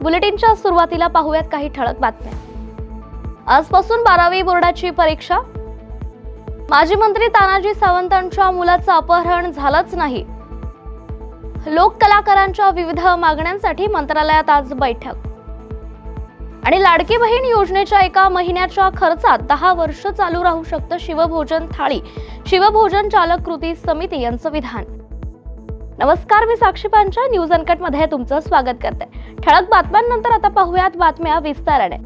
बुलेटिनच्या सुरुवातीला पाहूयात काही ठळक बातम्या. आजपासून बारावी बोर्डाची परीक्षा. माजी मंत्री तानाजी सावंतांच्या मुलाचं अपहरण झालंच नाही. लोक कलाकारांच्या विविध मागण्यांसाठी मंत्रालयात आज बैठक. आणि लाडकी बहीण योजनेच्या एका महिन्याच्या खर्चात दहा वर्ष चालू राहू शकतं शिवभोजन थाळी. शिवभोजन चालक कृती समिती यांचं विधान. नमस्कार मी साक्षी पांचा न्यूज अनकटमध्ये तुमचं स्वागत करते. ठळक बातम्यांनंतर आता पाहूयात बातम्या विस्ताराने.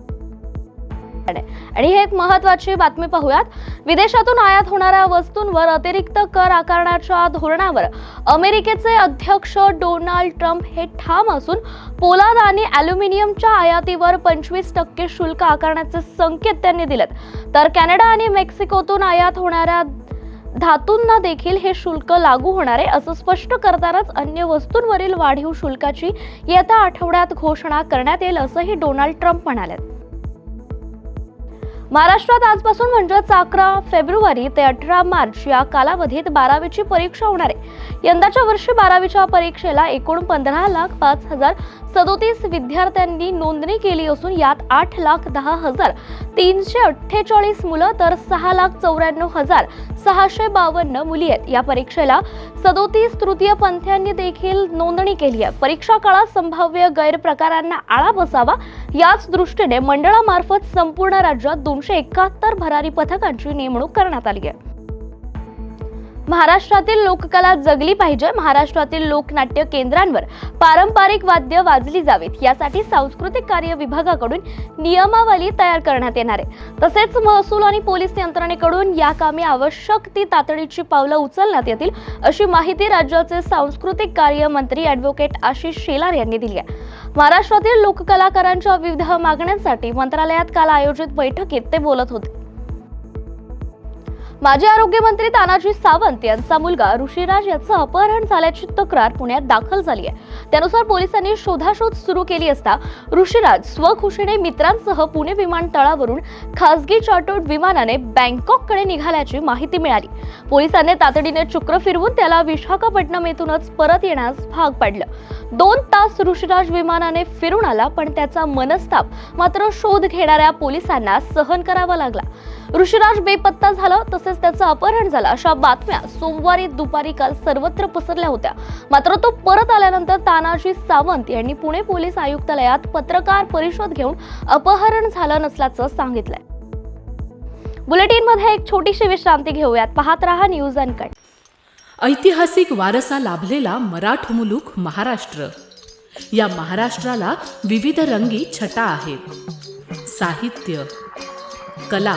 आणि ही एक महत्वाची बातमी पाहूयात. विदेशातून आयात होणाऱ्या वस्तूंवर अतिरिक्त कर आकारण्याच्या धोरणावर अमेरिकेचे अध्यक्ष डोनाल्ड ट्रम्प हे ठाम असून पोलाद आणि अॅल्युमिनियमच्या आयातीवर पंचवीस टक्के शुल्क आकारण्याचे संकेत त्यांनी दिलेत. तर कॅनडा आणि मेक्सिकोतून आयात होणाऱ्या धातूंना देखील हे शुल्क लागू होणार आहे असं स्पष्ट करतानाच अन्य वस्तूंवरील वाढीव शुल्काची येत्या आठवड्यात घोषणा करण्यात येईल असंही डोनाल्ड ट्रम्प म्हणाले महाराष्ट्रात आजपासून म्हणजेच अकरा फेब्रुवारी ते अठरा मार्च या कालावधीत बारावीची परीक्षा होणार आहे. यंदाच्या वर्षी बारावीच्या परीक्षेला एकूण पंधरा लाख पाच हजार सदोतीस विद्यार्थ्यांनी नोंदणी केली असून यात आठ लाख दहा हजार तीनशे अठ्ठेचाळीस मुलं तर सहा लाख चौऱ्याण्णव हजार सहाशे बावन्न मुली आहेत. या परीक्षेला सदोतीस तृतीय पंथ्यांनी देखील नोंदणी केली आहे. परीक्षा काळात संभाव्य गैरप्रकारांना आळा बसावा याच दृष्टीने मंडळामार्फत संपूर्ण राज्यात दोनशे एकाहत्तर भरारी पथकांची नेमणूक करण्यात आली आहे. महाराष्ट्रातील लोककला जगली पाहिजे. महाराष्ट्रातील लोकनाट्य केंद्रांवर पारंपरिक वाद्य वाजली जावीत. यासाठी सांस्कृतिक कार्य विभागाकडून नियमावली तयार करण्यात येणार आहे. तसेच महसूल आणि पोलीस यंत्रणेकडून या कामी आवश्यक ती तातडीची पावलं उचलण्यात येतील अशी माहिती राज्याचे सांस्कृतिक कार्य मंत्री ॲडव्होकेट आशिष शेलार यांनी दिली आहे. महाराष्ट्रातील लोककलाकारांच्या विविध मागण्यांसाठी मंत्रालयात काल आयोजित बैठकीत ते बोलत होते. माजी आरोग्यमंत्री तानाजी सावंत यांचा मुलगा ऋषीराज याचं अपहरण झाल्याची तक्रार पुण्यात दाखल झाली आहे. त्यानुसार पोलिसांनी शोधाशोध सुरू केली असता ऋषीराज स्वखुशीने मित्रांसह पुणे विमानतळावरून खासगी चार्टर्ड विमानाने बँकॉककडे निघाल्याची माहिती मिळाली. पोलिसांनी तातडीने चक्र फिरवून त्याला विशाखापट्टणम येथूनच परत येण्यास भाग पाडलं. दोन तास ऋषीराज विमानाने फिरून आला पण त्याचा मनस्ताप मात्र शोध घेणाऱ्या पोलिसांना सहन करावा लागला. ऋषीराज बेपत्ता झाला तसेच त्याचं अपहरण झालं. अशा बातम्या सोमवारी दुपारी काल सर्वत्र पसरल्या होत्या. मात्र तो परत आल्यानंतर तानाजी सावंत यांनी पुणे पोलीस आयुक्तालयात पत्रकार परिषद घेऊन अपहरण झालं नसल्याचं सांगितलंय. बुलेटिनमध्ये एक छोटीशी विश्रांती घेऊयात. पाहत रहा न्यूज अँड कट ऐतिहासिक वारसा लाभलेला मराठ मुलुख महाराष्ट्र. या महाराष्ट्राला विविध रंगी छटा आहेत. साहित्य कला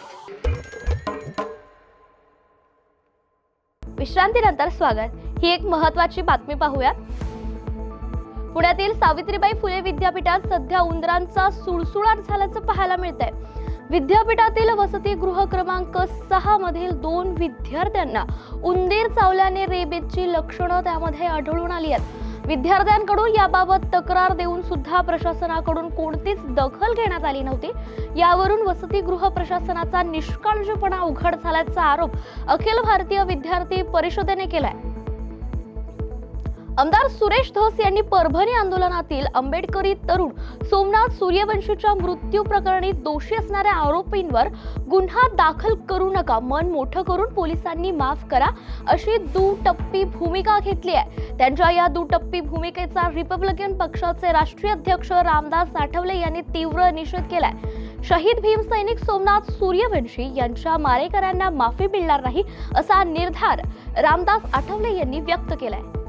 विश्रांतीनंतर स्वागत. ही एक महत्वाची बातमी पाहूया पुण्यातील सावित्रीबाई फुले विद्यापीठात सध्या उंदरांचा सुळसुळाट झाल्याचं पाहायला मिळतंय. विद्यापीठातील वसतिगृह क्रमांक सहा मधील दोन विद्यार्थ्यांना उंदीर चावल्याने रेबेजची लक्षणं त्यामध्ये आढळून आली आहेत. विद्यार्थ्यांकडून याबाबत तक्रार देऊन सुद्धा प्रशासनाकडून कोणतीच दखल घेण्यात आली नव्हती. यावरून वसतिगृह प्रशासनाचा निष्काळजीपणा उघड झाल्याचा आरोप अखिल भारतीय विद्यार्थी परिषदेने केलाय. आमदार सुरेश धस यांनी परभणी आंदोलनातील आंबेडकरी तरुण सोमनाथ सूर्यवंशीच्या मृत्यू प्रकरणी दोषी असणाऱ्या आरोपींवर गुन्हा दाखल करू नका मन मोठं करून पोलिसांनी माफ करा अशी दुटप्पी भूमिका घेतली आहे. त्यांच्या या दुटप्पी भूमिकेचा रिपब्लिकन पक्षाचे राष्ट्रीय अध्यक्ष रामदास आठवले यांनी तीव्र निषेध केलाय. शहीद भीम सैनिक सोमनाथ सूर्यवंशी यांच्या मारेकऱ्यांना माफी मिळणार नाही असा निर्धार रामदास आठवले यांनी व्यक्त केलाय.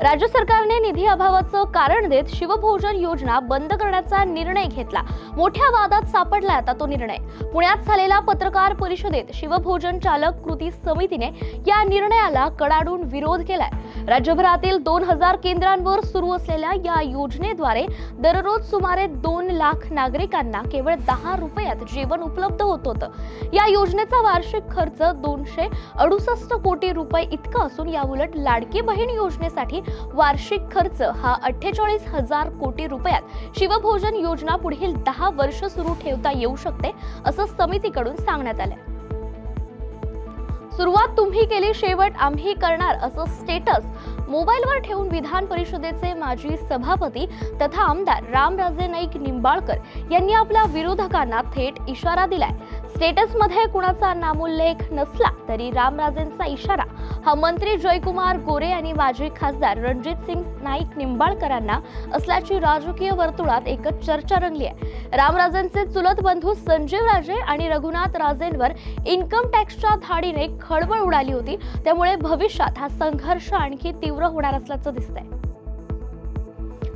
राज्य सरकारने निधी अभावाचं कारण देत शिवभोजन योजना बंद करण्याचा निर्णय घेतला. मोठ्या वादात सापडला आता तो निर्णय. पुण्यात झालेल्या पत्रकार परिषदेत शिवभोजन चालक कृती समितीने या निर्णयाला कडाडून विरोध केलाय. राज्यभरातील दोन हजार केंद्रांवर सुरू असलेल्या या योजनेद्वारे दररोज सुमारे दोन लाख नागरिकांना केवळ दहा रुपयात जेवण उपलब्ध होत होतं. या योजनेचा वार्षिक खर्च दोनशे अडुसष्ट कोटी रुपये इतका असून याउलट लाडकी बहीण योजनेसाठी वार्षिक खर्च हा अठ्ठेचाळीस हजार कोटी रुपयात. शिवभोजन योजना पुढील दहा वर्ष सुरू ठेवता येऊ शकते असं समितीकडून सांगण्यात आलं सुरुवात तुम्ही केली शेवट आम्ही करणार असं स्टेटस मोबाईलवर ठेवून विधान परिषदेचे माजी सभापती तथा आमदार रामराजे नाईक निंबाळकर यांनी आपल्या विरोधकांना थेट इशारा दिलाय. स्टेटसमध्ये कुणाचा नामोल्लेख नसला तरी रामराजेंचा इशारा. हा मंत्री जयकुमार गोरे आणि माजी खासदार रणजित सिंग नाईक निंबाळकरांना असल्याची राजकीय वर्तुळात एकच चर्चा रंगली आहे. रामराजेंचे चुलत बंधू संजीव राजे आणि रघुनाथ राजेंवर इन्कम टॅक्सच्या धाडीने खळबळ उडाली होती. त्यामुळे भविष्यात हा संघर्ष आणखी तीव्र होणार असल्याचं दिसतंय.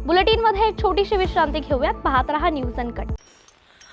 बुलेटिनमध्ये एक छोटीशी विश्रांती घेऊयात. पाहत रहा न्यूज अनकट.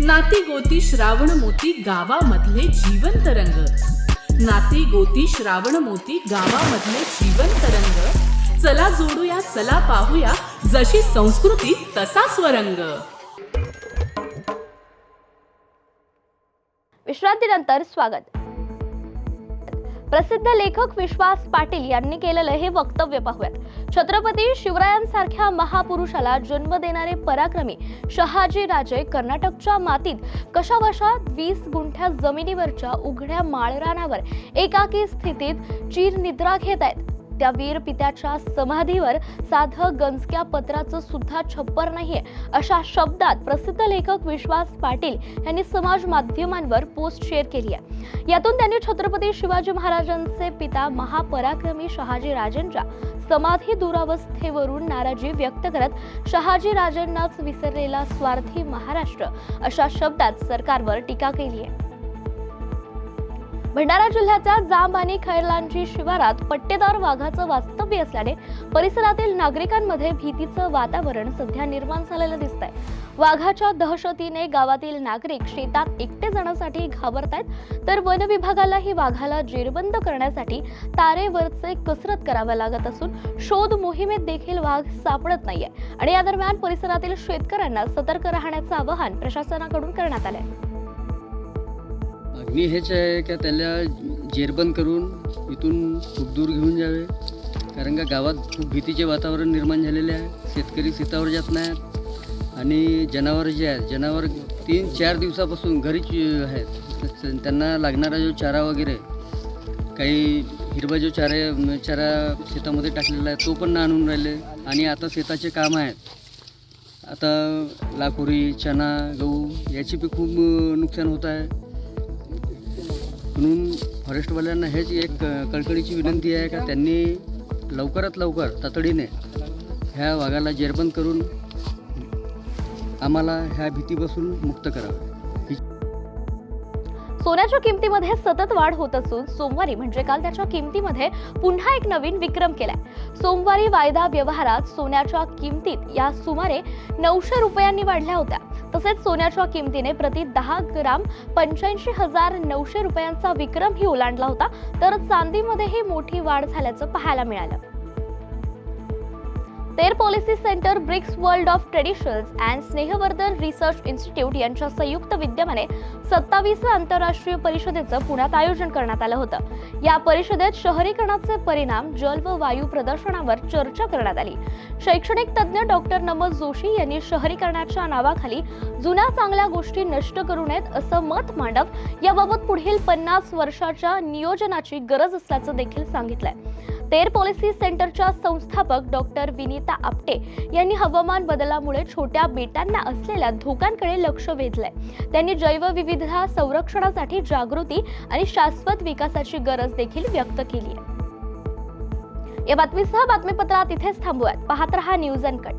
नाती गोती श्रावण मोती गावामधले जीवंत रंग. नाती गोती श्रावण मोती गावामधले जीवंत रंग. चला जोडूया चला पाहूया जशी संस्कृती तसा स्वरंग. विश्रांतीनंतर स्वागत. प्रसिद्ध लेखक विश्वास पाटील यांनी केलेलं हे वक्तव्य पाहूयात. छत्रपती शिवरायांसारख्या महापुरुषाला जन्म देणारे पराक्रमी शहाजी राजे कर्नाटकच्या मातीत कशाबशा वीस गुंठ्या जमिनीवरच्या उघड्या माळरानावर एकाकी स्थितीत चिर निद्रा घेत आहेत? त्या वीर पित्याच्या समाधीवर साधं गंजक्या पत्राचं सुद्धा छप्पर नाहीये. अशा शब्दात प्रसिद्ध लेखक विश्वास पाटील यांनी समाज माध्यमांवर पोस्ट शेअर केली आहे यातून त्यांनी छत्रपती शिवाजी महाराजांचे पिता महापराक्रमी शहाजी राजेंच्या समाधी दुरावस्थेवरून नाराजी व्यक्त करत शहाजी राजांनाच विसरलेला स्वार्थी महाराष्ट्र अशा शब्दात सरकारवर टीका केली आहे भंडारा जिल्ह्याच्या जांब आणि खैरलांची शिवारात पट्टेदार वाघाचं वास्तव्य असल्याने परिसरातील नागरिकांमध्ये भीतीचं वातावरण सध्या निर्माण झालेलं दिसतंय. वाघाच्या दहशतीने गावातील नागरिक शेतात एकटे जाण्यासाठी घाबरतायत तर वन विभागालाही वाघाला जेरबंद करण्यासाठी तारेवरचे कसरत करावं लागत असून शोध मोहिमेत देखील वाघ सापडत नाहीये. आणि या दरम्यान परिसरातील शेतकऱ्यांना सतर्क राहण्याचं आवाहन प्रशासनाकडून करण्यात आलंय. मी हेच आहे का त्याला जेरबंद करून इथून खूप दूर घेऊन जावे. कारण का गावात खूप भीतीचे वातावरण निर्माण झालेले आहे. शेतकरी शेतावर जात नाहीत. आणि जनावर जे आहेत जनावर तीन चार दिवसापासून घरीच आहेत. त्यांना लागणारा जो चारा वगैरे काही हिरवा जो चारा चारा शेतामध्ये टाकलेला आहे तो पण ना आणून राहिले. आणि आता शेताचे काम आहेत. आता लाकोरी चना गहू याची पण खूप नुकसान होत आहे. म्हणून फॉरेस्टवाल्यांना हेच एक कळकळीची विनंती आहे का त्यांनी लवकरात लवकर तातडीने ह्या वाघाला जेरबंद करून आम्हाला ह्या भीतीपासून मुक्त करावं. सोन्याच्या किमतीमध्ये सतत वाढ होत असून सोमवारी म्हणजे काल त्याच्या किमतीमध्ये पुन्हा एक नवीन विक्रम केलाय. सोमवारी वायदा व्यवहारात सोन्याच्या किमतीत या सुमारे नऊशे रुपयांनी वाढल्या होत्या. तसेच सोन्याच्या किमतीने प्रति दहा ग्राम पंच्याऐंशी हजार नऊशे रुपयांचा विक्रमही ओलांडला होता. तर चांदीमध्येही मोठी वाढ झाल्याचं पाहायला मिळालं. Ter policy center BRICS world of traditions and Snehavardhan research institute यांच्या संयुक्त विद्यमाने सत्तावीसव्या आंतरराष्ट्रीय परिषदेचं पुण्यात आयोजन करण्यात आलं होतं. या परिषदेत शहरीकरणाचे परिणाम जल व वायू प्रदर्शनावर चर्चा करण्यात आली. शैक्षणिक तज्ज्ञ डॉक्टर नमल जोशी यांनी शहरीकरणाच्या नावाखाली जुन्या चांगल्या गोष्टी नष्ट करू नयेत असं मत मांडत याबाबत पुढील पन्नास वर्षाच्या नियोजनाची गरज असल्याचं देखील सांगितलंय. तेर पॉलिसी सेंटरच्या संस्थापक डॉक्टर विनीता आपटे यांनी हवामान बदलामुळे छोट्या बेटांना असलेल्या धोक्यांकडे लक्ष वेधलंय. त्यांनी जैवविविधता संरक्षणासाठी जागृती आणि शाश्वत विकासाची गरज देखील व्यक्त केली आहे. या बातमीसह बातमीपत्रात इथेच थांबूयात. पाहत रहा न्यूज अँड कट